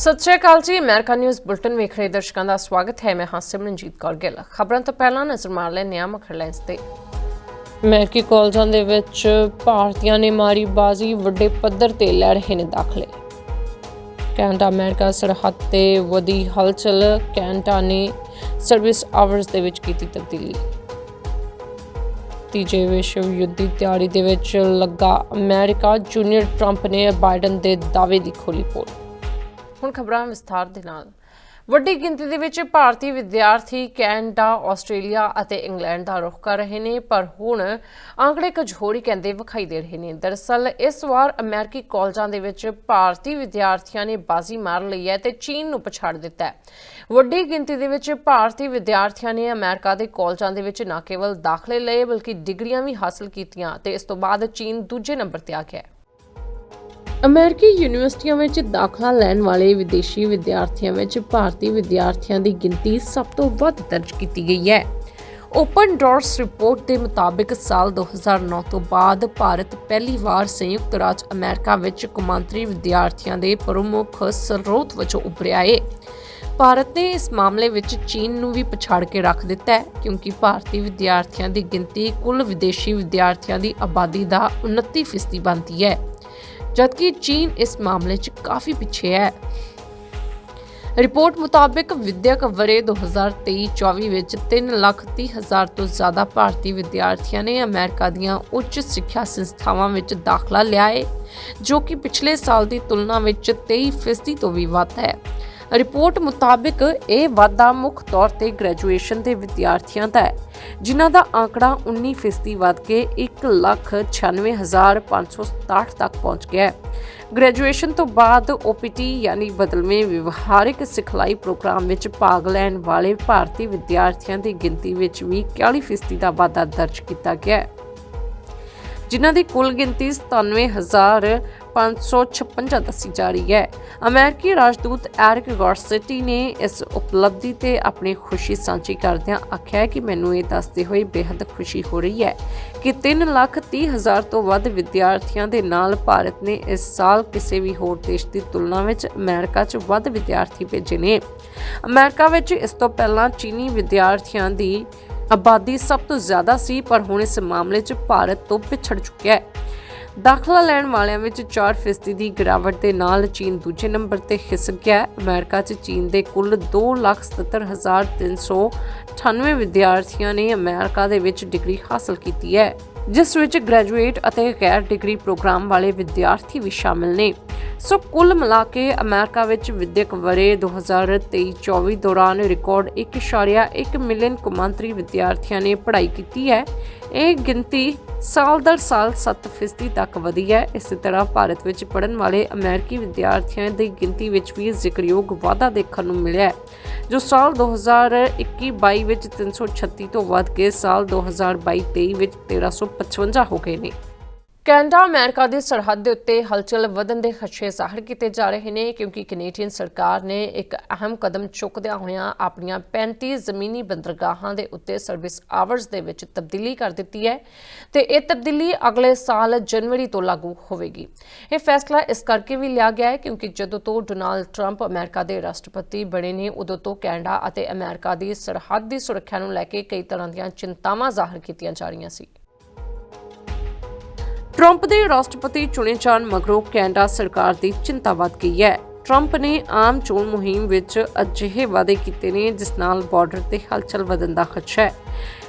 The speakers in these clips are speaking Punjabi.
ਸਤਿ ਸ਼੍ਰੀ ਅਕਾਲ ਜੀ, ਅਮਰੀਕਾ ਨਿਊਜ਼ ਬੁਲਟਨ ਵੇਖ ਰਹੇ ਦਰਸ਼ਕਾਂ ਦਾ ਸਵਾਗਤ ਹੈ। ਮੈਂ ਹਾਂ ਸਿਮਰਨਜੀਤ ਕੌਰ ਗਿੱਲ। ਖਬਰਾਂ ਤੋਂ ਪਹਿਲਾਂ ਨਜ਼ਰ ਮਾਰ ਲੈਂਦੇ ਹਾਂ ਮੁੱਖ ਤੇ। ਅਮਰੀਕੀ ਕਾਲਜਾਂ ਦੇ ਵਿੱਚ ਭਾਰਤੀਆਂ ਨੇ ਮਾਰੀ ਬਾਜ਼ੀ ਵੱਡੇ ਪੱਧਰ ਤੇ ਲੈ ਰਹੇ ਨੇ ਦਾਖਲੇ। ਕੈਨੇਡਾ, ਅਮਰੀਕਾ ਸਰਹੱਦ ਤੇ ਵਧੀ ਹਲਚਲ, ਕੈਨੇਡਾ ਨੇ ਸਰਵਿਸ ਆਵਰਸ ਦੇ ਵਿੱਚ ਕੀਤੀ ਤਬਦੀਲੀ। ਤੀਜੇ ਵਿਸ਼ਵ ਯੁੱਧ ਦੀ ਤਿਆਰੀ ਦੇ ਵਿੱਚ ਲੱਗਾ ਅਮਰੀਕਾ। ਜੂਨੀਅਰ ਟਰੰਪ ਨੇ ਬਾਈਡਨ ਦੇ ਦਾਅਵੇ ਦੀ ਖੋਲੀ ਪੋਲ। ਹੁਣ ਖਬਰਾਂ ਵਿਸਥਾਰ ਦੇ ਨਾਲ। ਵੱਡੀ ਗਿਣਤੀ ਦੇ ਵਿੱਚ ਭਾਰਤੀ ਵਿਦਿਆਰਥੀ ਕੈਨੇਡਾ, ਆਸਟ੍ਰੇਲੀਆ ਅਤੇ ਇੰਗਲੈਂਡ ਦਾ ਰੁਖ ਕਰ ਰਹੇ ਨੇ, ਪਰ ਹੁਣ ਆંકੜੇ ਕਝੋਰੀ ਕਹਿੰਦੇ ਵਿਖਾਈ ਦੇ ਰਹੇ ਨੇ। ਦਰਅਸਲ, ਇਸ ਵਾਰ ਅਮਰੀਕੀ ਕਾਲਜਾਂ ਦੇ ਵਿੱਚ ਭਾਰਤੀ ਵਿਦਿਆਰਥੀਆਂ ਨੇ ਬਾਜ਼ੀ ਮਾਰ ਲਈ ਹੈ ਤੇ ਚੀਨ ਨੂੰ ਪਛਾੜ ਦਿੱਤਾ ਹੈ। ਵੱਡੀ ਗਿਣਤੀ ਦੇ ਵਿੱਚ ਭਾਰਤੀ ਵਿਦਿਆਰਥੀਆਂ ਨੇ ਅਮਰੀਕਾ ਦੇ ਕਾਲਜਾਂ ਦੇ ਵਿੱਚ ਨਾ ਕੇਵਲ ਦਾਖਲੇ ਲਏ, ਬਲਕਿ ਡਿਗਰੀਆਂ ਵੀ ਹਾਸਲ ਕੀਤੀਆਂ ਤੇ ਇਸ ਤੋਂ ਬਾਅਦ ਚੀਨ ਦੂਜੇ ਨੰਬਰ ਤੇ ਆ ਗਿਆ ਹੈ। ਅਮਰੀਕੀ ਯੂਨੀਵਰਸਿਟੀਆਂ ਵਿੱਚ ਦਾਖਲਾ ਲੈਣ ਵਾਲੇ ਵਿਦੇਸ਼ੀ ਵਿਦਿਆਰਥੀਆਂ ਵਿੱਚ ਭਾਰਤੀ ਵਿਦਿਆਰਥੀਆਂ ਦੀ ਗਿਣਤੀ ਸਭ ਤੋਂ ਵੱਧ ਦਰਜ ਕੀਤੀ ਗਈ ਹੈ। ਓਪਨ ਡੋਰਸ ਰਿਪੋਰਟ ਦੇ ਮੁਤਾਬਿਕ ਸਾਲ 2009 ਤੋਂ ਬਾਅਦ ਭਾਰਤ ਪਹਿਲੀ ਵਾਰ ਸੰਯੁਕਤ ਰਾਜ ਅਮਰੀਕਾ ਵਿੱਚ ਕੌਮਾਂਤਰੀ ਵਿਦਿਆਰਥੀਆਂ ਦੇ ਪ੍ਰਮੁੱਖ ਸਰੋਤ ਵਜੋਂ ਉੱਭਰਿਆ ਹੈ ਭਾਰਤ ਨੇ ਇਸ ਮਾਮਲੇ ਵਿੱਚ ਚੀਨ ਨੂੰ ਵੀ ਪਛਾੜ ਕੇ ਰੱਖ ਦਿੱਤਾ ਹੈ, ਕਿਉਂਕਿ ਭਾਰਤੀ ਵਿਦਿਆਰਥੀਆਂ ਦੀ ਗਿਣਤੀ ਕੁੱਲ ਵਿਦੇਸ਼ੀ ਵਿਦਿਆਰਥੀਆਂ ਦੀ ਆਬਾਦੀ ਦਾ 29% ਬਣਦੀ ਹੈ। ਜਦਕਿ ਚੀਨ ਇਸ ਮਾਮਲੇ 'ਚ ਕਾਫੀ ਪਿੱਛੇ ਹੈ। ਰਿਪੋਰਟ ਮੁਤਾਬਕ ਵਿਦਿਅਕ ਵਰੇ 2023-24 ਵਿੱਚ 3,30,000 ਤੋਂ ਜ਼ਿਆਦਾ ਭਾਰਤੀ ਵਿਦਿਆਰਥੀਆਂ ਨੇ ਅਮਰੀਕਾ ਦੀਆਂ ਉੱਚ ਸਿੱਖਿਆ ਸੰਸਥਾਵਾਂ ਵਿੱਚ ਦਾਖਲਾ ਲਿਆ ਹੈ ਜੋ ਕਿ ਪਿਛਲੇ ਸਾਲ ਦੀ ਤੁਲਨਾ ਵਿੱਚ 23% ਤੋਂ ਵੀ ਵੱਧ ਹੈ। ਰਿਪੋਰਟ ਮੁਤਾਬਕ ਇਹ ਵਾਧਾ ਮੁੱਖ ਤੌਰ ਤੇ ਗ੍ਰੈਜੂਏਸ਼ਨ ਦੇ ਵਿਦਿਆਰਥੀਆਂ ਦਾ ਹੈ ਜਿਨ੍ਹਾਂ ਦਾ ਆંકੜਾ 19% ਵੱਧ ਕੇ 1,96,567 ਤੱਕ ਪਹੁੰਚ ਗਿਆ ਹੈ। ਗ੍ਰੈਜੂਏਸ਼ਨ ਤੋਂ ਬਾਅਦ OPT ਯਾਨੀ ਬਦਲਵੇਂ ਵਿਵਹਾਰਿਕ ਸਿਖਲਾਈ ਪ੍ਰੋਗਰਾਮ ਵਿੱਚ ਭਾਗ ਲੈਣ ਵਾਲੇ ਭਾਰਤੀ ਵਿਦਿਆਰਥੀਆਂ ਦੀ ਗਿਣਤੀ ਵਿੱਚ ਵੀ 41% ਦਾ ਵਾਧਾ ਦਰਜ ਕੀਤਾ ਗਿਆ ਹੈ ਜਿਨ੍ਹਾਂ ਦੀ ਕੁੱਲ ਗਿਣਤੀ 97556 ਦੱਸੀ ਜਾ ਰਹੀ ਹੈ। ਅਮਰੀਕੀ ਰਾਜਦੂਤ ਐਰਿਕ ਗਾਰਸਟੀ ਨੇ ਇਸ ਉਪਲਬਧੀ ਤੇ ਆਪਣੀ ਖੁਸ਼ੀ ਸਾਂਝੀ ਕਰਦਿਆਂ ਆਖਿਆ ਕਿ ਮੈਨੂੰ ਇਹ ਦੱਸਦੇ ਹੋਏ ਬੇहद ਖੁਸ਼ੀ ਹੋ ਰਹੀ ਹੈ ਕਿ 3,30,000 ਤੋਂ ਵੱਧ ਵਿਦਿਆਰਥੀਆਂ ਦੇ ਨਾਲ ਭਾਰਤ ਨੇ ਇਸ ਸਾਲ ਕਿਸੇ ਵੀ ਹੋਰ ਦੇਸ਼ ਦੀ ਤੁਲਨਾ ਵਿੱਚ ਅਮਰੀਕਾ 'ਚ ਵੱਧ ਵਿਦਿਆਰਥੀ ਭੇਜੇ ਨੇ। ਅਮਰੀਕਾ ਵਿੱਚ ਇਸ ਤੋਂ ਪਹਿਲਾਂ ਚੀਨੀ ਵਿਦਿਆਰਥੀਆਂ ਦੀ ਆਬਾਦੀ ਸਭ ਤੋਂ ਜ਼ਿਆਦਾ ਸੀ ਪਰ ਹੁਣ ਇਸ ਮਾਮਲੇ 'ਚ ਭਾਰਤ ਤੋਂ ਪਿਛੜ ਚੁੱਕਿਆ ਹੈ। ਦਾਖਲਾ ਲੈਣ ਵਾਲਿਆਂ ਵਿੱਚ 4% ਦੀ ਗਿਰਾਵਟ ਦੇ ਨਾਲ ਚੀਨ ਦੂਜੇ ਨੰਬਰ ਤੇ ਖਿਸਕ ਗਿਆ ਹੈ। ਅਮਰੀਕਾ 'ਚ ਚੀਨ ਦੇ ਕੁੱਲ 277398 ਵਿਦਿਆਰਥੀਆਂ ਨੇ ਅਮਰੀਕਾ ਦੇ ਵਿੱਚ ਡਿਗਰੀ ਹਾਸਲ ਕੀਤੀ ਹੈ। ਜਿਸ ਵਿੱਚ ਗ੍ਰੈਜੂਏਟ ਅਤੇ ਗੈਰ ਡਿਗਰੀ ਪ੍ਰੋਗਰਾਮ ਵਾਲੇ ਵਿਦਿਆਰਥੀ ਵੀ ਸ਼ਾਮਿਲ ਨੇ। ਸੋ ਕੁੱਲ ਮਿਲਾ ਕੇ ਅਮਰੀਕਾ ਵਿੱਚ ਵਿਦਿਅਕ ਵਰੇ 2023-24 ਦੌਰਾਨ ਰਿਕਾਰਡ 1.1 ਮਿਲੀਅਨ ਕੌਮਾਂਤਰੀ ਵਿਦਿਆਰਥੀਆਂ ਨੇ ਪੜ੍ਹਾਈ ਕੀਤੀ ਹੈ। ਇਹ ਗਿਣਤੀ ਸਾਲ ਦਰ ਸਾਲ 7% ਤੱਕ ਵਧੀ ਹੈ। ਇਸੇ ਤਰ੍ਹਾਂ ਭਾਰਤ ਵਿੱਚ ਪੜ੍ਹਨ ਵਾਲੇ ਅਮਰੀਕੀ ਵਿਦਿਆਰਥੀਆਂ ਦੀ ਗਿਣਤੀ ਵਿੱਚ ਵੀ ਜ਼ਿਕਰਯੋਗ ਵਾਧਾ ਦੇਖਣ ਨੂੰ ਮਿਲਿਆ ਹੈ, ਜੋ ਸਾਲ 2021-22 ਵਿੱਚ 336 ਤੋਂ ਵੱਧ ਕੇ ਸਾਲ 2022-23 ਵਿੱਚ 1355 ਹੋ ਗਏ ਨੇ। ਕੈਨੇਡਾ, ਅਮਰੀਕਾ ਦੀ ਸਰਹੱਦ ਦੇ ਉੱਤੇ ਹਲਚਲ ਵਧਣ ਦੇ ਖਦਸ਼ੇ ਜ਼ਾਹਰ ਕੀਤੇ ਜਾ ਰਹੇ ਨੇ ਕਿਉਂਕਿ ਕੈਨੇਡੀਅਨ ਸਰਕਾਰ ਨੇ ਇੱਕ ਅਹਿਮ ਕਦਮ ਚੁੱਕਦਿਆਂ ਹੋਇਆਂ ਆਪਣੀਆਂ 35 ਜ਼ਮੀਨੀ ਬੰਦਰਗਾਹਾਂ ਦੇ ਉੱਤੇ ਸਰਵਿਸ ਆਵਰਸ ਦੇ ਵਿੱਚ ਤਬਦੀਲੀ ਕਰ ਦਿੱਤੀ ਹੈ ਤੇ ਇਹ ਤਬਦੀਲੀ ਅਗਲੇ ਸਾਲ ਜਨਵਰੀ ਤੋਂ ਲਾਗੂ ਹੋਵੇਗੀ। ਇਹ ਫੈਸਲਾ ਇਸ ਕਰਕੇ ਵੀ ਲਿਆ ਗਿਆ ਹੈ ਕਿਉਂਕਿ ਜਦੋਂ ਤੋਂ ਡੋਨਾਲਡ ਟਰੰਪ ਅਮਰੀਕਾ ਦੇ ਰਾਸ਼ਟਰਪਤੀ ਬਣੇ ਨੇ, ਉਦੋਂ ਤੋਂ ਕੈਨੇਡਾ ਅਤੇ ਅਮਰੀਕਾ ਦੀ ਸਰਹੱਦ ਦੀ ਸੁਰੱਖਿਆ ਨੂੰ ਲੈ ਕੇ ਕਈ ਤਰ੍ਹਾਂ ਦੀਆਂ ਚਿੰਤਾਵਾਂ ਜ਼ਾਹਰ ਕੀਤੀਆਂ ਜਾ ਰਹੀਆਂ ਸੀ। ਟਰੰਪ ਦੇ ਰਾਸ਼ਟਰਪਤੀ ਚੁਣੇ ਜਾਣ ਮਗਰੋਂ ਕੈਨੇਡਾ ਸਰਕਾਰ ਦੀ ਚਿੰਤਾ ਵੱਧ ਗਈ ਹੈ। ਟਰੰਪ ਨੇ ਆਮ ਚੋਣ ਮੁਹਿੰਮ ਵਿੱਚ ਅਜਿਹੇ ਵਾਅਦੇ ਕੀਤੇ ਨੇ ਜਿਸ ਨਾਲ ਬਾਰਡਰ ਤੇ ਹਲਚਲ ਵਧਣ ਦਾ ਖਦਸ਼ਾ ਹੈ।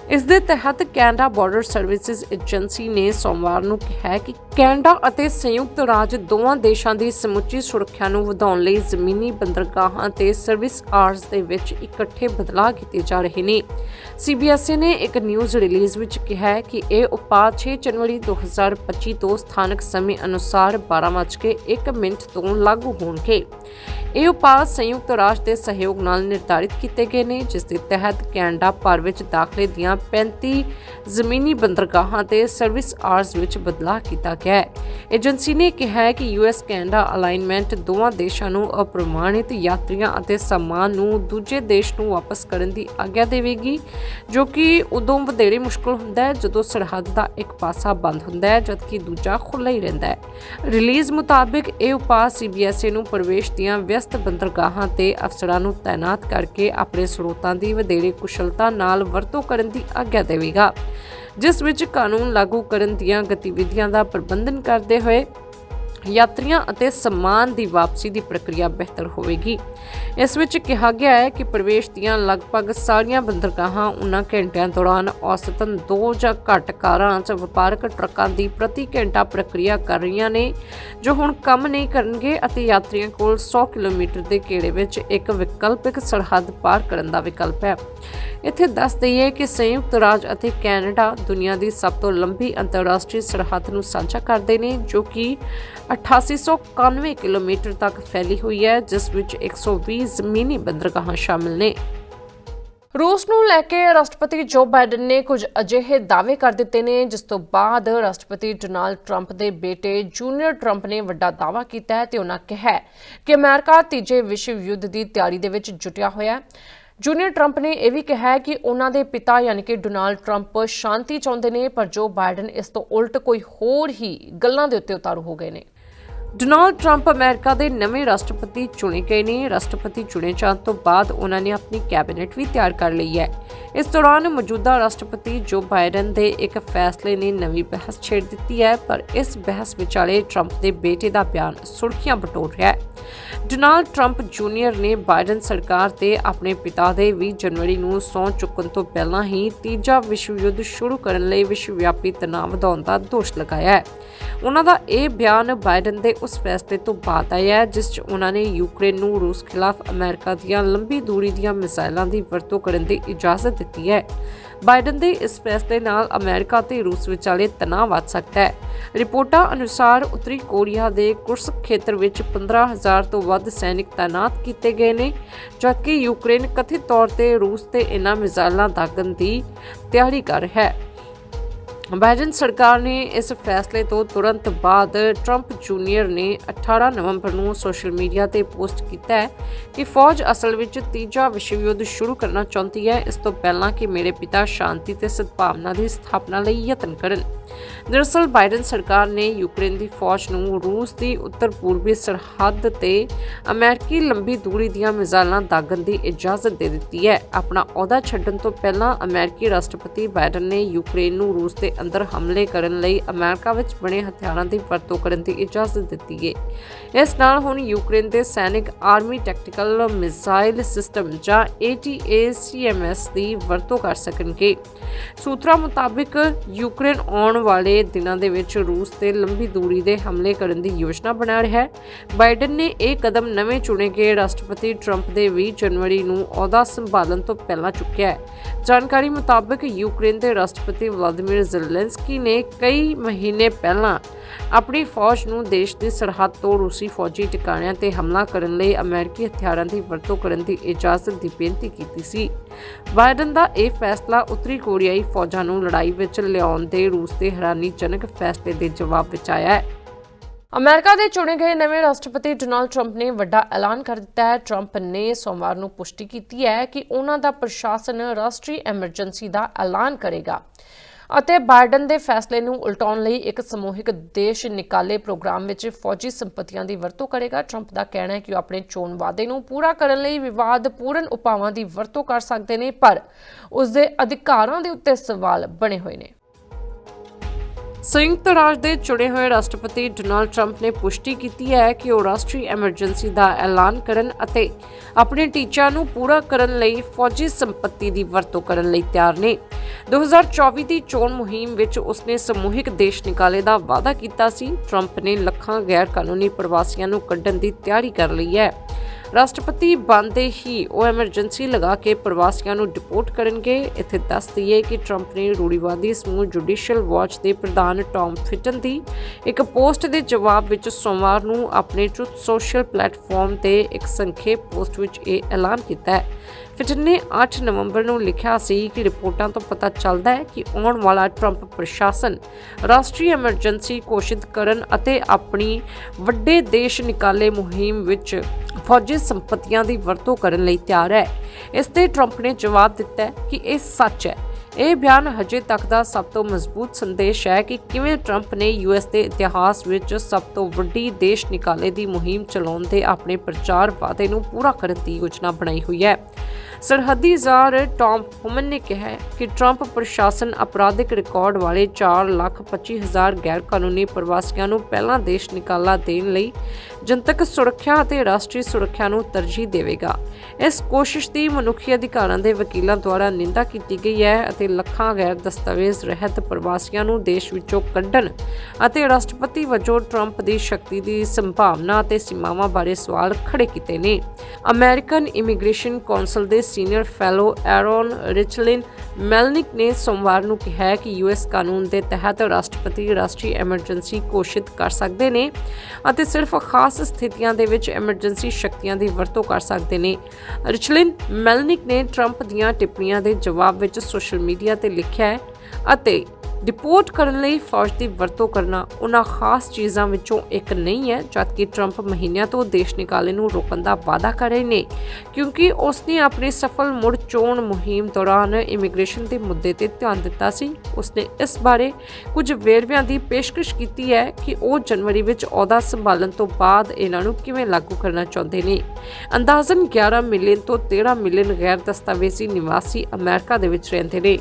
ਇਸ ਦੇ ਤਹਿਤ ਕੈਨੇਡਾ ਬਾਰਡਰ ਸਰਵਿਸਿਜ਼ ਏਜੰਸੀ ਨੇ ਸੋਮਵਾਰ ਨੂੰ ਕਿਹਾ ਕਿ ਕੈਨੇਡਾ ਅਤੇ ਸੰਯੁਕਤ ਰਾਜ ਦੋਵਾਂ ਦੇਸ਼ਾਂ ਦੀ ਸਮੁੱਚੀ ਸੁਰੱਖਿਆ ਨੂੰ ਵਧਾਉਣ ਲਈ ਜ਼ਮੀਨੀ ਬੰਦਰਗਾਹਾਂ ਤੇ ਸਰਵਿਸ ਆਰਸ ਦੇ ਵਿੱਚ ਇਕੱਠੇ ਬਦਲਾਅ ਕੀਤੇ ਜਾ ਰਹੇ ਨੇ। ਸੀਬੀਐਸਈ ਨੇ ਇੱਕ ਨਿਊਜ਼ ਰਿਲੀਜ਼ ਵਿੱਚ ਕਿਹਾ ਕਿ ਇਹ ਉਪਾਅ 6 ਜਨਵਰੀ 2025 ਤੋਂ ਸਥਾਨਕ ਸਮੇਂ ਅਨੁਸਾਰ 12:01 ਮਿੰਟ ਤੋਂ ਲਾਗੂ ਹੋਣਗੇ। ਇਹ ਉਪਾਅ ਸੰਯੁਕਤ ਰਾਜ ਦੇ ਸਹਿਯੋਗ ਨਾਲ ਨਿਰਧਾਰਿਤ ਕੀਤੇ ਗਏ ਨੇ, ਜਿਸ ਦੇ ਤਹਿਤ ਕੈਨੇਡਾ ਭਰ ਵਿੱਚ ਦਾਖਲੇ ਦੀਆਂ ਦੀਆਂ 35 ਜ਼ਮੀਨੀ ਬੰਦਰਗਾਹਾਂ ਤੇ ਸਰਵਿਸ ਆਰਜ਼ ਵਿੱਚ ਬਦਲਾਅ ਕੀਤਾ ਗਿਆ ਹੈ। ਏਜੰਸੀ ਨੇ ਕਿਹਾ ਹੈ ਕਿ ਯੂਐਸ ਕੈਨੇਡਾ ਅਲਾਈਨਮੈਂਟ ਦੋਵਾਂ ਦੇਸ਼ਾਂ ਨੂੰ ਅਪ੍ਰਮਾਣਿਤ ਯਾਤਰੀਆਂ ਅਤੇ ਸਾਮਾਨ ਨੂੰ ਦੂਜੇ ਦੇਸ਼ ਨੂੰ ਵਾਪਸ ਕਰਨ ਦੀ ਆਗਿਆ ਦੇਵੇਗੀ, ਜੋ ਕਿ ਉਦੋਂ ਵਧੇਰੇ ਮੁਸ਼ਕਲ ਹੁੰਦਾ ਹੈ ਜਦੋਂ ਸਰਹੱਦ ਦਾ ਇੱਕ ਪਾਸਾ ਬੰਦ ਹੁੰਦਾ ਹੈ, ਜਦਕਿ ਦੂਜਾ ਖੁੱਲ੍ਹਾ ਹੀ ਰਹਿੰਦਾ ਹੈ। ਰਿਲੀਜ਼ ਮੁਤਾਬਕ ਇਹ ਉਪਾਅ ਸੀਬੀਐਸਈ ਨੂੰ ਪ੍ਰਵੇਸ਼ ਦੀਆਂ ਵਿਅਸਤ ਬੰਦਰਗਾਹਾਂ ਤੇ ਅਫਸਰਾਂ ਨੂੰ ਤਾਇਨਾਤ ਕਰਕੇ ਆਪਣੇ ਸਰੋਤਾਂ ਦੀ ਵਧੇਰੇ ਕੁਸ਼ਲਤਾ ਨਾਲ ਵਰਤੋਂ ਕਰਨ ਦੀ ਆਗਿਆ ਦੇਵੇਗਾ, ਜਿਸ ਵਿੱਚ ਕਾਨੂੰਨ ਲਾਗੂ ਕਰਨ ਦੀਆਂ ਗਤੀਵਿਧੀਆਂ ਦਾ ਪ੍ਰਬੰਧਨ ਕਰਦੇ ਹੋਏ ਯਾਤਰੀਆਂ ਅਤੇ ਸਮਾਨ ਦੀ ਵਾਪਸੀ ਦੀ ਪ੍ਰਕਿਰਿਆ ਬਿਹਤਰ ਹੋਵੇਗੀ। ਇਸ ਵਿੱਚ ਕਿਹਾ ਗਿਆ ਹੈ ਕਿ ਪ੍ਰਵੇਸ਼ ਦੀਆਂ ਲਗਭਗ ਸਾਰੀਆਂ ਬੰਦਰਗਾਹਾਂ ਉਨ੍ਹਾਂ ਘੰਟਿਆਂ ਦੌਰਾਨ ਔਸਤਨ 2 ਜਾਂ ਘੱਟ ਕਾਰਾਂ 'ਚ ਵਪਾਰਕ ਟਰੱਕਾਂ ਦੀ ਪ੍ਰਤੀ ਘੰਟਾ ਪ੍ਰਕਿਰਿਆ ਕਰ ਰਹੀਆਂ ਨੇ, ਜੋ ਹੁਣ ਕੰਮ ਨਹੀਂ ਕਰਨਗੇ ਅਤੇ ਯਾਤਰੀਆਂ ਕੋਲ 100 ਕਿਲੋਮੀਟਰ ਦੇ ਘੇਰੇ ਵਿੱਚ ਇੱਕ ਵਿਕਲਪਿਕ ਸਰਹੱਦ ਪਾਰ ਕਰਨ ਦਾ ਵਿਕਲਪ ਹੈ। ਇੱਥੇ ਦੱਸ ਦਈਏ ਕਿ ਸੰਯੁਕਤ ਰਾਜ ਅਤੇ ਕੈਨੇਡਾ ਦੁਨੀਆ ਦੀ ਸਭ ਤੋਂ ਲੰਬੀ ਅੰਤਰਰਾਸ਼ਟਰੀ ਸਰਹੱਦ ਨੂੰ ਸਾਂਝਾ ਕਰਦੇ ਨੇ, ਜੋ ਕਿ 8891 ਕਿਲੋਮੀਟਰ ਤੱਕ ਫੈਲੀ ਹੋਈ ਹੈ, ਜਿਸ ਵਿੱਚ 120 ਜ਼ਮੀਨੀ ਬੰਦਰਗਾਹਾਂ ਸ਼ਾਮਿਲ ਨੇ। ਰੂਸ ਨੂੰ ਲੈ ਕੇ ਰਾਸ਼ਟਰਪਤੀ ਜੋ ਬਾਈਡਨ ਨੇ ਕੁਝ ਅਜਿਹੇ ਦਾਅਵੇ ਕਰ ਦਿੱਤੇ ਨੇ, ਜਿਸ ਤੋਂ ਬਾਅਦ ਰਾਸ਼ਟਰਪਤੀ ਡੋਨਾਲਡ ਟਰੰਪ ਦੇ ਬੇਟੇ ਜੂਨੀਅਰ ਟਰੰਪ ਨੇ ਵੱਡਾ ਦਾਅਵਾ ਕੀਤਾ ਹੈ ਤੇ ਉਹਨਾਂ ਕਿਹਾ ਕਿ ਅਮਰੀਕਾ ਤੀਜੇ ਵਿਸ਼ਵ ਯੁੱਧ ਦੀ ਤਿਆਰੀ ਦੇ ਵਿੱਚ ਜੁਟਿਆ ਹੋਇਆ ਹੈ। ਜੂਨੀਅਰ ਟਰੰਪ ਨੇ ਇਹ ਵੀ ਕਿਹਾ ਕਿ ਉਹਨਾਂ ਦੇ ਪਿਤਾ ਯਾਨੀ ਕਿ ਡੋਨਾਲਡ ਟਰੰਪ ਸ਼ਾਂਤੀ ਚਾਹੁੰਦੇ ਨੇ, ਪਰ ਜੋ ਬਾਈਡਨ ਇਸ ਤੋਂ ਉਲਟ ਕੋਈ ਹੋਰ ਹੀ ਗੱਲਾਂ ਦੇ ਉੱਤੇ ਉਤਾਰੂ ਹੋ ਗਏ ਨੇ। ਡੋਨਾਲਡ ਟਰੰਪ ਅਮਰੀਕਾ ਦੇ ਨਵੇਂ ਰਾਸ਼ਟਰਪਤੀ ਚੁਣੇ ਗਏ ਨੇ। ਰਾਸ਼ਟਰਪਤੀ ਚੁਣੇ ਜਾਣ ਤੋਂ ਬਾਅਦ ਉਹਨਾਂ ਨੇ ਆਪਣੀ ਕੈਬਨਿਟ ਵੀ ਤਿਆਰ ਕਰ ਲਈ ਹੈ। ਇਸ ਦੌਰਾਨ ਮੌਜੂਦਾ ਰਾਸ਼ਟਰਪਤੀ ਜੋ ਬਾਈਡਨ ਦੇ ਇੱਕ ਫੈਸਲੇ ਨੇ ਨਵੀਂ ਬਹਿਸ ਛੇੜ ਦਿੱਤੀ ਹੈ, ਪਰ ਇਸ ਬਹਿਸ ਵਿਚਾਲੇ ਟਰੰਪ ਦੇ ਬੇਟੇ ਦਾ ਬਿਆਨ ਸੁਰਖੀਆਂ ਬਟੋਰ ਰਿਹਾ ਹੈ। ਡੋਨਾਲਡ ਟਰੰਪ ਜੂਨੀਅਰ ਨੇ ਬਾਈਡਨ ਸਰਕਾਰ ਤੇ ਆਪਣੇ ਪਿਤਾ ਦੇ 20 ਜਨਵਰੀ ਨੂੰ ਸੌਂ ਚੁੱਕਣ ਤੋਂ ਪਹਿਲਾਂ ਹੀ ਤੀਜਾ ਵਿਸ਼ਵ ਯੁੱਧ ਸ਼ੁਰੂ ਕਰਨ ਲਈ ਵਿਸ਼ਵ ਵਿਆਪੀ ਤਣਾਅ ਵਧਾਉਣ ਦਾ ਦੋਸ਼ ਲਗਾਇਆ ਹੈ। ਉਹਨਾਂ ਦਾ ਇਹ ਬਿਆਨ ਬਾਈਡਨ ਦੇ ਉਸ ਫੈਸਲੇ ਤੋਂ ਬਾਅਦ ਆਇਆ ਹੈ, ਜਿਸ 'ਚ ਉਹਨਾਂ ਨੇ ਯੂਕਰੇਨ ਨੂੰ ਰੂਸ ਖਿਲਾਫ ਅਮਰੀਕਾ ਦੀਆਂ ਲੰਬੀ ਦੂਰੀ ਦੀਆਂ ਮਿਸਾਈਲਾਂ ਦੀ ਵਰਤੋਂ ਕਰਨ ਦੀ ਇਜਾਜ਼ਤ ਦਿੱਤੀ ਹੈ। ਬਾਈਡਨ ਦੇ ਇਸ ਫੈਸਲੇ ਨਾਲ ਅਮਰੀਕਾ ਤੇ ਰੂਸ ਵਿਚਾਲੇ ਤਣਾਅ ਵੱਧ ਸਕਦਾ ਹੈ। ਰਿਪੋਰਟਾਂ ਅਨੁਸਾਰ ਉੱਤਰੀ ਕੋਰੀਆ ਦੇ ਕੁਰਸਕ ਖੇਤਰ ਵਿੱਚ 15000 ਤੋਂ ਵੱਧ ਸੈਨਿਕ ਤਾਇਨਾਤ ਕੀਤੇ ਗਏ ਨੇ ਜਦਕਿ ਯੂਕਰੇਨ ਕਥਿਤ ਤੌਰ ਤੇ ਰੂਸ ਤੇ ਇਨ੍ਹਾਂ ਮਿਜ਼ਾਈਲਾਂ ਦਾਗਣ ਦੀ ਤਿਆਰੀ ਕਰ ਰਿਹਾ ਹੈ। ਬਾਈਡਨ ਸਰਕਾਰ ਨੇ ਇਸ ਫੈਸਲੇ ਤੋਂ ਤੁਰੰਤ ਬਾਅਦ ਟਰੰਪ ਜੂਨੀਅਰ ਨੇ 18 ਨਵੰਬਰ ਨੂੰ ਸੋਸ਼ਲ ਮੀਡੀਆ ਤੇ ਪੋਸਟ ਕੀਤਾ ਹੈ ਕਿ ਫੌਜ ਅਸਲ ਵਿੱਚ ਤੀਜਾ ਵਿਸ਼ਵ ਯੁੱਧ ਸ਼ੁਰੂ ਕਰਨਾ ਚਾਹੁੰਦੀ ਹੈ। ਇਸ ਤੋਂ ਪਹਿਲਾਂ ਕਿ ਮੇਰੇ ਪਿਤਾ ਸ਼ਾਂਤੀ ਤੇ ਸਦਭਾਵਨਾ ਦੀ ਸਥਾਪਨਾ ਲਈ ਯਤਨ ਕਰਨ। ਦਰਅਸਲ ਬਾਈਡਨ ਸਰਕਾਰ ਨੇ ਯੂਕਰੇਨ ਦੀ ਫੌਜ ਨੂੰ ਰੂਸ ਦੀ ਉੱਤਰ ਪੂਰਬੀ ਸਰਹੱਦ ਤੇ ਅਮਰੀਕੀ ਲੰਬੀ ਦੂਰੀ ਦੀਆਂ ਮਿਜ਼ਾਈਲਾਂ ਦਾਗਣ ਦੀ ਇਜਾਜ਼ਤ ਦੇ ਦਿੱਤੀ ਹੈ। ਆਪਣਾ ਅਹੁਦਾ ਛੱਡਣ ਤੋਂ ਪਹਿਲਾਂ ਅਮਰੀਕੀ ਰਾਸ਼ਟਰਪਤੀ ਬਾਈਡਨ ਨੇ ਯੂਕਰੇਨ ਨੂੰ ਰੂਸ ਦੇ ਅੰਦਰ ਹਮਲੇ ਕਰਨ ਲਈ ਅਮਰੀਕਾ ਵਿੱਚ ਬਣੇ ਹਥਿਆਰਾਂ ਦੀ ਵਰਤੋਂ ਕਰਨ ਦੀ ਇਜਾਜ਼ਤ ਦਿੱਤੀ ਹੈ। ਇਸ ਨਾਲ ਹੁਣ ਯੂਕਰੇਨ ਦੇ ਸੈਨਿਕ ਆਰਮੀ ਟੈਕਟੀਕਲ ਮਿਜ਼ਾਈਲ ਸਿਸਟਮ ਜਾਂ ATACMS ਦੀ ਵਰਤੋਂ ਕਰ ਸਕਣਗੇ। ਸੂਤਰਾਂ ਮੁਤਾਬਕ ਯੂਕਰੇਨ ਆਉਣ ਵਾਲੇ ਦਿਨਾਂ ਦੇ ਵਿੱਚ ਰੂਸ ਤੇ ਲੰਬੀ ਦੂਰੀ ਦੇ ਹਮਲੇ ਕਰਨ ਦੀ ਯੋਜਨਾ ਬਣਾ ਰਿਹਾ ਹੈ। ਬਾਈਡਨ ਨੇ ਇਹ ਕਦਮ ਨਵੇਂ ਚੁਣੇ ਗਏ ਰਾਸ਼ਟਰਪਤੀ ਟਰੰਪ ਦੇ 20 ਜਨਵਰੀ ਨੂੰ ਅਹੁਦਾ ਸੰਭਾਲਣ ਤੋਂ ਪਹਿਲਾਂ ਚੁੱਕਿਆ ਹੈ। ਜਾਣਕਾਰੀ ਮੁਤਾਬਕ ਯੂਕਰੇਨ ਦੇ ਰਾਸ਼ਟਰਪਤੀ ਵਲਾਦੀਮੀਰ ਜ਼ੈਲੈਂਸਕੀ ਨੇ ਕਈ ਮਹੀਨੇ ਪਹਿਲਾਂ ਆਪਣੀ ਫੌਜ ਨੂੰ ਦੇਸ਼ ਦੀ ਸਰਹੱਦ ਤੋਂ ਰੂਸੀ ਫੌਜੀ ਟਿਕਾਣਿਆਂ ਤੇ ਹਮਲਾ ਕਰਨ ਲਈ ਅਮਰੀਕੀ ਹਥਿਆਰਾਂ ਦੀ ਵਰਤੋਂ ਕਰਨ ਦੀ ਇਜਾਜ਼ਤ ਦੀ ਬੇਨਤੀ ਕੀਤੀ ਸੀ। ਬਾਈਡਨ ਦਾ ਇਹ ਫੈਸਲਾ ਉੱਤਰੀ ਕੋਰੀਆਈ ਫੌਜਾਂ ਨੂੰ ਲੜਾਈ ਵਿੱਚ ਲਿਆਉਣ ਦੇ ਰੂਸ ਦੇ ਹੈਰਾਨੀਜਨਕ ਫੈਸਲੇ ਦੇ ਜਵਾਬ ਵਿੱਚ ਆਇਆ ਹੈ। ਅਮਰੀਕਾ ਦੇ ਚੁਣੇ ਗਏ ਨਵੇਂ ਰਾਸ਼ਟਰਪਤੀ ਡੋਨਾਲਡ ਟਰੰਪ ਨੇ ਵੱਡਾ ਐਲਾਨ ਕਰ ਦਿੱਤਾ ਹੈ। ਟਰੰਪ ਨੇ ਸੋਮਵਾਰ ਨੂੰ ਪੁਸ਼ਟੀ ਕੀਤੀ ਹੈ ਕਿ ਉਹਨਾਂ ਦਾ ਪ੍ਰਸ਼ਾਸਨ ਰਾਸ਼ਟਰੀ ਐਮਰਜੈਂਸੀ ਦਾ ਐਲਾਨ ਕਰੇਗਾ। ਅਤੇ ਬਾਈਡਨ ਦੇ ਫੈਸਲੇ ਨੂੰ ਉਲਟਾਉਣ ਲਈ ਇੱਕ ਸਮੂਹਿਕ ਦੇਸ਼ ਨਿਕਾਲੇ ਪ੍ਰੋਗਰਾਮ ਵਿੱਚ ਫੌਜੀ ਸੰਪਤੀਆਂ ਦੀ ਵਰਤੋਂ ਕਰੇਗਾ। ਟਰੰਪ ਦਾ ਕਹਿਣਾ ਹੈ ਕਿ ਉਹ ਆਪਣੇ ਚੋਣ ਵਾਅਦੇ ਨੂੰ ਪੂਰਾ ਕਰਨ ਲਈ ਵਿਵਾਦਪੂਰਨ ਉਪਾਵਾਂ ਦੀ ਵਰਤੋਂ ਕਰ ਸਕਦੇ ਨੇ, ਪਰ ਉਸ ਦੇ ਅਧਿਕਾਰਾਂ ਦੇ ਉੱਤੇ ਸਵਾਲ ਬਣੇ ਹੋਏ ਨੇ। ਸੰਯੁਕਤ ਰਾਜ ਦੇ ਚੁਣੇ ਹੋਏ ਰਾਸ਼ਟਰਪਤੀ ਡੋਨਾਲਡ ਟਰੰਪ ਨੇ ਪੁਸ਼ਟੀ ਕੀਤੀ ਹੈ ਕਿ ਉਹ ਰਾਸ਼ਟਰੀ ਐਮਰਜੈਂਸੀ ਦਾ ਐਲਾਨ ਕਰਨ ਅਤੇ ਆਪਣੇ ਟੀਚਿਆਂ ਨੂੰ ਪੂਰਾ ਕਰਨ ਲਈ ਫੌਜੀ ਸੰਪਤੀ ਦੀ ਵਰਤੋਂ ਕਰਨ ਲਈ ਤਿਆਰ ਨੇ। 2024 ਦੀ ਚੋਣ ਮੁਹਿੰਮ ਵਿੱਚ ਉਸਨੇ ਸਮੂਹਿਕ ਦੇਸ਼ ਨਿਕਾਲੇ ਦਾ ਵਾਅਦਾ ਕੀਤਾ ਸੀ। ਟਰੰਪ ਨੇ ਲੱਖਾਂ ਗੈਰ ਕਾਨੂੰਨੀ ਪ੍ਰਵਾਸੀਆਂ ਨੂੰ ਕੱਢਣ ਦੀ ਤਿਆਰੀ ਕਰ ਲਈ ਹੈ। ਰਾਸ਼ਟਰਪਤੀ ਬਣਦੇ ਹੀ ਉਹ ਐਮਰਜੈਂਸੀ ਲਗਾ ਕੇ ਪ੍ਰਵਾਸੀਆਂ ਨੂੰ ਡਿਪੋਰਟ ਕਰਨਗੇ। ਇੱਥੇ ਦੱਸ ਦਈਏ ਕਿ ਟਰੰਪ ਨੇ ਰੂੜੀਵਾਦੀ ਸਮੂਹ ਜੁਡੀਸ਼ੀਅਲ ਵਾਚ ਦੇ ਪ੍ਰਧਾਨ ਟੌਮ ਫਿਟਨ ਦੀ ਇੱਕ ਪੋਸਟ ਦੇ ਜਵਾਬ ਵਿੱਚ ਸੋਮਵਾਰ ਨੂੰ ਆਪਣੇ ਟਰੁਥ ਸੋਸ਼ਲ ਪਲੇਟਫਾਰਮ ਤੇ ਇੱਕ ਸੰਖੇਪ ਪੋਸਟ ਵਿੱਚ ਇਹ ਐਲਾਨ ਕੀਤਾ ਹੈ। ਫਿਟਨ ਨੇ 8 ਨਵੰਬਰ ਨੂੰ ਲਿਖਿਆ ਸੀ ਕਿ ਰਿਪੋਰਟਾਂ ਤੋਂ ਪਤਾ ਚੱਲਦਾ ਹੈ ਕਿ ਆਉਣ ਵਾਲਾ ਟਰੰਪ ਪ੍ਰਸ਼ਾਸਨ ਰਾਸ਼ਟਰੀ ਐਮਰਜੈਂਸੀ ਘੋਸ਼ਿਤ ਕਰਨ ਅਤੇ ਆਪਣੀ ਵੱਡੇ ਦੇਸ਼ ਨਿਕਾਲੇ ਮੁਹਿੰਮ ਵਿੱਚ ਫੌਜੀ ਸੰਪਤੀਆਂ ਦੀ ਵਰਤੋਂ ਕਰਨ ਲਈ ਤਿਆਰ ਹੈ। ਇਸ ਤੇ ਟਰੰਪ ਨੇ ਜਵਾਬ ਦਿੱਤਾ ਕਿ ਇਹ ਸੱਚ ਹੈ। ਇਹ ਬਿਆਨ ਹਜੇ ਤੱਕ ਦਾ ਸਭ ਤੋਂ ਮਜ਼ਬੂਤ ਸੰਦੇਸ਼ ਹੈ ਕਿ ਕਿਵੇਂ ਟਰੰਪ ਨੇ ਯੂਐਸ ਦੇ ਇਤਿਹਾਸ ਵਿੱਚ ਸਭ ਤੋਂ ਵੱਡੀ ਦੇਸ਼ ਨਿਕਾਲੇ ਦੀ ਮੁਹਿੰਮ ਚਲਾਉਣ ਦੇ ਆਪਣੇ ਪ੍ਰਚਾਰ ਵਾਅਦੇ ਨੂੰ ਪੂਰਾ ਕਰਨ ਦੀ ਯੋਜਨਾ ਬਣਾਈ ਹੋਈ ਹੈ। ਸਰਹੱਦੀ ਜ਼ਾਰ ਟੌਮ ਹੁਮਨ ਨੇ ਕਿਹਾ ਕਿ ਟਰੰਪ ਪ੍ਰਸ਼ਾਸਨ ਅਪਰਾਧਿਕ ਰਿਕਾਰਡ ਵਾਲੇ 4 ਲੱਖ 25 ਹਜ਼ਾਰ ਗੈਰ ਕਾਨੂੰਨੀ ਪ੍ਰਵਾਸੀਆਂ ਨੂੰ ਪਹਿਲਾਂ ਦੇਸ਼ ਨਿਕਾਲਾ ਦੇਣ ਲਈ ਜਨਤਕ ਸੁਰੱਖਿਆ ਅਤੇ ਰਾਸ਼ਟਰੀ ਸੁਰੱਖਿਆ ਨੂੰ ਤਰਜੀਹ ਦੇਵੇਗਾ। ਇਸ ਕੋਸ਼ਿਸ਼ ਦੀ ਮਨੁੱਖੀ ਅਧਿਕਾਰਾਂ ਦੇ ਵਕੀਲਾਂ ਦੁਆਰਾ ਨਿੰਦਾ ਕੀਤੀ ਗਈ ਹੈ ਅਤੇ ਲੱਖਾਂ ਗੈਰ ਦਸਤਾਵੇਜ਼ ਰਹਿਤ ਪ੍ਰਵਾਸੀਆਂ ਨੂੰ ਦੇਸ਼ ਵਿੱਚੋਂ ਕੱਢਣ ਅਤੇ ਰਾਸ਼ਟਰਪਤੀ ਵਜੋਂ ਟਰੰਪ ਦੀ ਸ਼ਕਤੀ ਦੀ ਸੰਭਾਵਨਾ ਅਤੇ ਸੀਮਾਵਾਂ ਬਾਰੇ ਸਵਾਲ ਖੜੇ ਕੀਤੇ ਨੇ। ਅਮਰੀਕਨ ਇਮੀਗ੍ਰੇਸ਼ਨ ਕੌਂਸਲ ਦੇ senior fellow Aaron Reichlin Melnick ਨੇ ਸੋਮਵਾਰ ਨੂੰ ਕਿਹਾ ਹੈ ਕਿ ਯੂਐਸ ਕਾਨੂੰਨ ਦੇ ਤਹਿਤ ਰਾਸ਼ਟਰਪਤੀ ਰਾਸ਼ਟਰੀ ਐਮਰਜੈਂਸੀ ਘੋਸ਼ਿਤ ਕਰ ਸਕਦੇ ਨੇ ਅਤੇ ਸਿਰਫ ਖਾਸ ਸਥਿਤੀਆਂ ਦੇ ਵਿੱਚ ਐਮਰਜੈਂਸੀ ਸ਼ਕਤੀਆਂ ਦੀ ਵਰਤੋਂ ਕਰ ਸਕਦੇ ਨੇ। ਰਿਚਲਿਨ ਮੈਲਨਿਕ ਨੇ ਟਰੰਪ ਦੀਆਂ ਟਿੱਪਣੀਆਂ ਦੇ ਜਵਾਬ ਵਿੱਚ ਸੋਸ਼ਲ ਮੀਡੀਆ ਤੇ ਲਿਖਿਆ ਹੈ ਅਤੇ ਡਿਪੋਰਟ ਕਰਨ ਲਈ ਫੌਜ ਦੀ ਵਰਤੋਂ ਕਰਨਾ ਉਹਨਾਂ ਖਾਸ ਚੀਜ਼ਾਂ ਵਿੱਚੋਂ ਇੱਕ ਨਹੀਂ ਹੈ, ਜਦਕਿ ਟਰੰਪ ਮਹੀਨਿਆਂ ਤੋਂ ਦੇਸ਼ ਨਿਕਾਲੇ ਨੂੰ ਰੋਕਣ ਦਾ ਵਾਅਦਾ ਕਰ ਰਹੇ ਨੇ, ਕਿਉਂਕਿ ਉਸਨੇ ਆਪਣੀ ਸਫਲ ਮੁੜ ਚੋਣ ਮੁਹਿੰਮ ਦੌਰਾਨ ਇਮੀਗ੍ਰੇਸ਼ਨ ਦੇ ਮੁੱਦੇ ਤੇ ਧਿਆਨ ਦਿੱਤਾ ਸੀ। ਉਸਨੇ ਇਸ ਬਾਰੇ ਕੁਝ ਵੇਰਵਿਆਂ ਦੀ ਪੇਸ਼ਕਸ਼ ਕੀਤੀ ਹੈ ਕਿ ਉਹ ਜਨਵਰੀ ਵਿੱਚ ਅਹੁਦਾ ਸੰਭਾਲਣ ਤੋਂ ਬਾਅਦ ਇਹਨਾਂ ਨੂੰ ਕਿਵੇਂ ਲਾਗੂ ਕਰਨਾ ਚਾਹੁੰਦੇ ਨੇ। ਅੰਦਾਜ਼ਨ 11 ਮਿਲੀਅਨ ਤੋਂ 13 ਮਿਲੀਅਨ ਗੈਰ ਦਸਤਾਵੇਜ਼ੀ ਨਿਵਾਸੀ ਅਮਰੀਕਾ ਦੇ ਵਿੱਚ ਰਹਿੰਦੇ ਨੇ।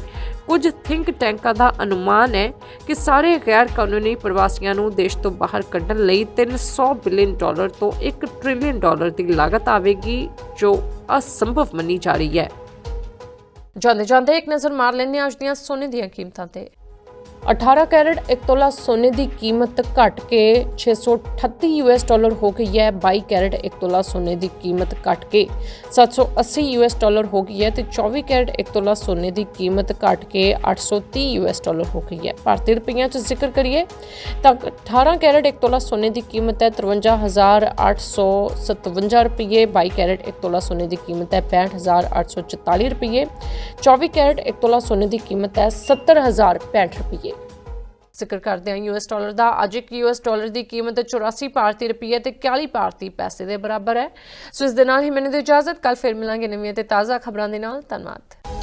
ਕੁਝ ਥਿੰਕ ਟੈਂਕਾਂ ਦਾ ਅਨੁਮਾਨ ਹੈ ਕਿ ਸਾਰੇ ਗੈਰ ਕਾਨੂੰਨੀ ਪ੍ਰਵਾਸੀਆਂ ਨੂੰ ਦੇਸ਼ ਤੋਂ ਬਾਹਰ ਕੱਢਣ ਲਈ 300 ਬਿਲੀਅਨ ਡਾਲਰ ਤੋਂ 1 ਟ੍ਰਿਲੀਅਨ ਡਾਲਰ ਦੀ ਲਾਗਤ ਆਵੇਗੀ, ਜੋ ਅਸੰਭਵ ਮੰਨੀ ਜਾ ਰਹੀ ਹੈ। ਜਾਂਦੇ ਜਾਂਦੇ ਇੱਕ ਨਜ਼ਰ ਮਾਰ ਲੈਂਦੇ ਹਾਂ ਅੱਜ ਦੀਆਂ ਸੋਨੇ ਦੀਆਂ ਕੀਮਤਾਂ ਤੇ। 18 ਕੈਰਟ 1 ਤੋਲਾ ਸੋਨੇ ਦੀ ਕੀਮਤ ਘਟ ਕੇ 638 ਯੂਐਸ ਡਾਲਰ ਹੋ ਗਈ ਹੈ 22 ਕੈਰਟ 1 ਤੋਲਾ ਸੋਨੇ ਦੀ ਕੀਮਤ ਘਟ ਕੇ 780 ਯੂਐਸ ਡਾਲਰ ਹੋ ਗਈ ਹੈ ਤੇ 24 ਕੈਰਟ 1 ਤੋਲਾ ਸੋਨੇ ਦੀ ਕੀਮਤ ਘਟ ਕੇ 830 ਯੂਐਸ ਡਾਲਰ ਹੋ ਗਈ ਹੈ। ਭਾਰਤੀ ਰੁਪਈਆਂ 'ਚ ਜ਼ਿਕਰ ਕਰੀਏ ਤਾਂ 18 ਕੈਰਟ 1 ਤੋਲਾ ਸੋਨੇ ਦੀ ਕੀਮਤ ਹੈ 53857 ਰੁਪਏ 22 ਕੈਰਟ 1 ਤੋਲਾ ਸੋਨੇ ਦੀ ਕੀਮਤ ਹੈ 65844 ਰੁਪਏ 24 ਕੈਰਟ 1 ਤੋਲਾ ਸੋਨੇ ਦੀ ਕੀਮਤ ਹੈ 70065 ਰੁਪਏ ਜ਼ਿਕਰ ਕਰਦੇ ਹਾਂ ਯੂਐਸ ਡਾਲਰ ਦਾ। ਅੱਜ ਇੱਕ ਯੂਐਸ ਡਾਲਰ ਦੀ ਕੀਮਤ 84 ਭਾਰਤੀ ਰੁਪਏ ਤੇ 41 ਭਾਰਤੀ ਪੈਸੇ ਦੇ ਬਰਾਬਰ ਹੈ। ਸੋ ਇਸ ਦੇ ਨਾਲ ਹੀ ਮੈਨੂੰ ਦੀ ਇਜਾਜ਼ਤ। ਕੱਲ ਫਿਰ ਮਿਲਾਂਗੇ ਨਵੀਆਂ ਤੇ ਤਾਜ਼ਾ ਖਬਰਾਂ ਦੇ ਨਾਲ। ਧੰਨਵਾਦ।